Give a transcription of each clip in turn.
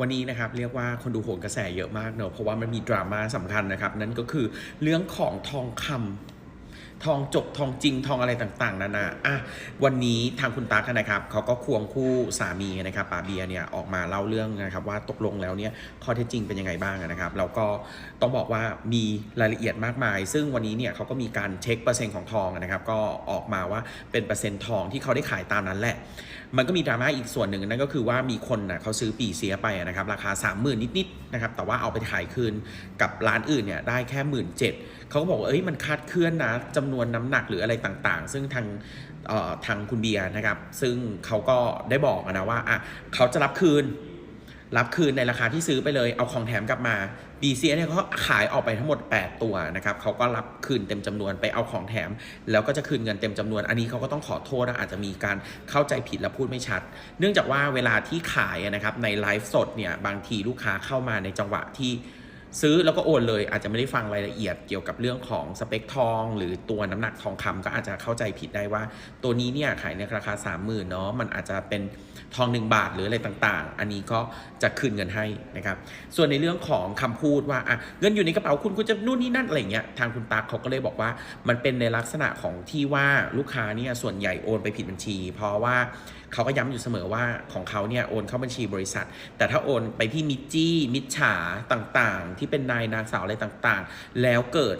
วันนี้นะครับเรียกว่าคนดูโหนกระแสเยอะมากเนอะเพราะว่ามันมีดราม่าสำคัญนะครับ นั่นก็คือเรื่องของทองคำ ทองจกทองจริงทองอะไรต่างๆ นานาอะวันนี้ทางคุณตั๊กนะครับเขาก็ควงคู่สามีนะครับป๋าเบียเนี่ยออกมาเล่าเรื่องนะครับว่าตกลงแล้วเนี่ยข้อเท็จจริงเป็นยังไงบ้างนะครับแล้วก็ต้องบอกว่ามีรายละเอียดมากมาย ซึ่งวันนี้เนี่ยเขาก็มีการเช็คเปอร์เซ็นต์ของทองนะครับก็ออกมาว่าเป็นเปอร์เซ็นต์ทองที่เขาได้ขายตามนั้นแหละ มันก็มีดราม่าอีกส่วนหนึ่งนั่นก็คือว่ามีคนนะเขาซื้อปีเสียไปนะครับราคา 3 0,000 นิดๆนะครับแต่ว่าเอาไปขายคืนกับร้านอื่นเนี่ยได้แค่หมื่นเจ็ดเขาก็บอกว่าเอ้ยมันคาดเคลื่อนนะจำนวนน้ำหนักหรืออะไรต่างๆ ซึ่งทางทางคุณเบียร์นะครับ ซึ่งเขาก็ได้บอกนะว่าอะเขาจะรับคืน รับคืนในราคาที่ซื้อไปเลย เอาของแถมกลับมาบีเซียเนี่ยเขาขายออกไปทั้งหมด 8 ตัวนะครับเขาก็รับคืนเต็มจำนวนไปเอาของแถม แล้วก็จะคืนเงินเต็มจำนวน อันนี้เขาก็ต้องขอโทษนะอาจจะมีการเข้าใจผิดและพูดไม่ชัด เนื่องจากว่าเวลาที่ขายนะครับในไลฟ์สดเนี่ยบางทีลูกค้าเข้ามาในจังหวะที่ ซื้อแล้วก็โอนเลยอาจจะไม่ได้ฟังรายละเอียดเกี่ยวกับเรื่องของสเปคทอง หรือตัวน้ำหนักทองคำก็อาจจะเข้าใจผิดได้ว่า ตัวนี้เนี่ยขายในราคา 3 0,000เนาะมันอาจจะเป็นทอง 1 บาทหรืออะไรต่างๆ อันนี้ก็จะคืนเงินให้นะครับส่วนในเรื่องของคำพูดว่าอะเงินอยู่ในกระเป๋าคุณคุณจะนู่นนี่นั่นอะไรเงี้ยทางคุณตั๊กเขาก็เลยบอกว่ามันเป็นในลักษณะของที่ว่าลูกค้าเนี่ยส่วนใหญ่โอนไปผิดบัญชี เพราะว่าเขาก็ย้ำอยู่เสมอว่าของเขาเนี่ยโอนเข้าบัญชีบริษัท แต่ถ้าโอนไปที่มิจจี้มิจฉาต่างๆที่เป็นนายนางสาวอะไรต่างๆ แล้วเกิด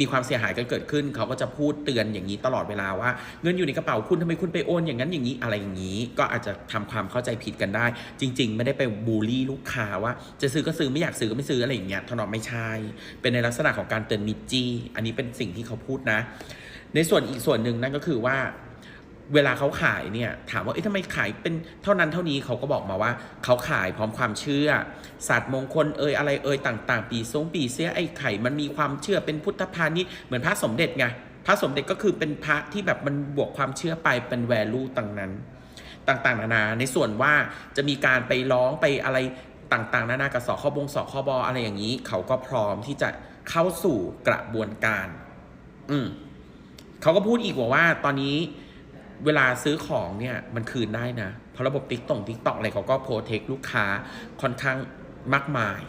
มีความเสียหายกันเกิดขึ้น เขาก็จะพูดเตือนอย่างนี้ตลอดเวลาว่าเงินอยู่ในกระเป๋าคุณทำไมคุณไปโอนอย่างนั้นอย่างนี้อะไรอย่างนี้ ก็อาจจะทำความเข้าใจผิดกันได้ จริง ๆ ไม่ได้ไปบูลลี่ลูกค้าว่า จะซื้อก็ซื้อไม่อยากซื้อก็ไม่ซื้ออะไรอย่างเงี้ยถนอมไม่ใช่ เป็นในลักษณะของการเตือนมิจจี้อันนี้เป็นสิ่งที่เขาพูดนะ ในส่วนอีกส่วนหนึ่งนั่นก็คือว่า เวลาเขาขายเนี่ยถามว่าเอ๊ะทำไมขายเป็นเท่านั้นเท่านี้เขาก็บอกมาว่า เขาขายพร้อมความเชื่อศาสตร์มงคลเอ่ยอะไรเอ่ยต่าง ๆ ปีทรงปีเสียไอ้ไข่มันมีความเชื่อเป็นพุทธพาณิชย์เหมือนพระสมเด็จไงพระสมเด็จก็คือเป็นพระที่แบบมันบวกความเชื่อไปเป็นแวลูต่างนั้น ต่างๆ นานา ในส่วนว่าจะมีการไปร้องไปอะไรต่างๆ นานากับสคบงสคบอะไรอย่างนี้ เขาก็พร้อมที่จะเข้าสู่กระบวนการ อืมเขาก็พูดอีกว่าว่าตอนนี้ เวลาซื้อของเนี่ยมันคืนได้นะ เพราะระบบติ๊กต่งติ๊กตอกอะไรเขาก็โปรเทคลูกค้าค่อนข้างมากมาย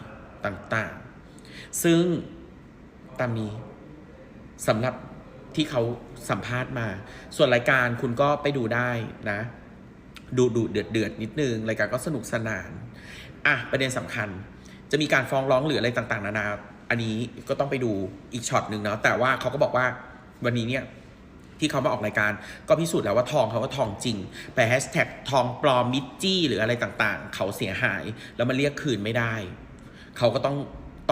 ต่างๆ ซึ่งตามนี้สำหรับที่เขาสัมภาษณ์มา ส่วนรายการคุณก็ไปดูได้นะ ดูดูเดือดเดือดนิดนึง รายการก็สนุกสนาน อะ ประเด็นสำคัญ จะมีการฟ้องร้องหรืออะไรต่าง ๆ นานา อันนี้ก็ต้องไปดูอีกช็อตหนึ่งเนาะแต่ว่าเขาก็บอกว่าวันนี้เนี่ย ที่เขามาออกรายการ ก็พิสูจน์แล้วว่าทองเขาก็ทองจริงแต่แฮชแท็กทองปลอมมิจจี้หรืออะไรต่างๆ เขาเสียหายแล้วมันเรียกคืนไม่ได้ เขาก็ต้อง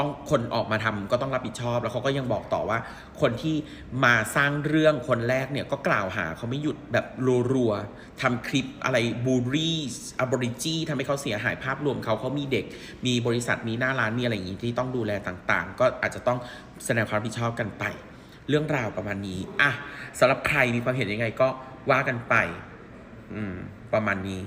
ต้องคนออกมาทำก็ต้องรับผิดชอบ แล้วเขาก็ยังบอกต่อว่า คนที่มาสร้างเรื่องคนแรกเนี่ยก็กล่าวหาเขาไม่หยุดแบบรัวๆทำคลิปอะไรบูรี่อบริจีทำให้เขาเสียหายภาพรวมเขาเขามีเด็ก มีบริษัทมีหน้าร้านมีอะไรอย่างนี้ที่ต้องดูแลต่างๆ ก็อาจจะต้องแสดงความรับผิดชอบกันไป เรื่องราวประมาณนี้อะสำหรับใครมีความเห็นยังไงก็ว่ากันไป อืม ประมาณนี้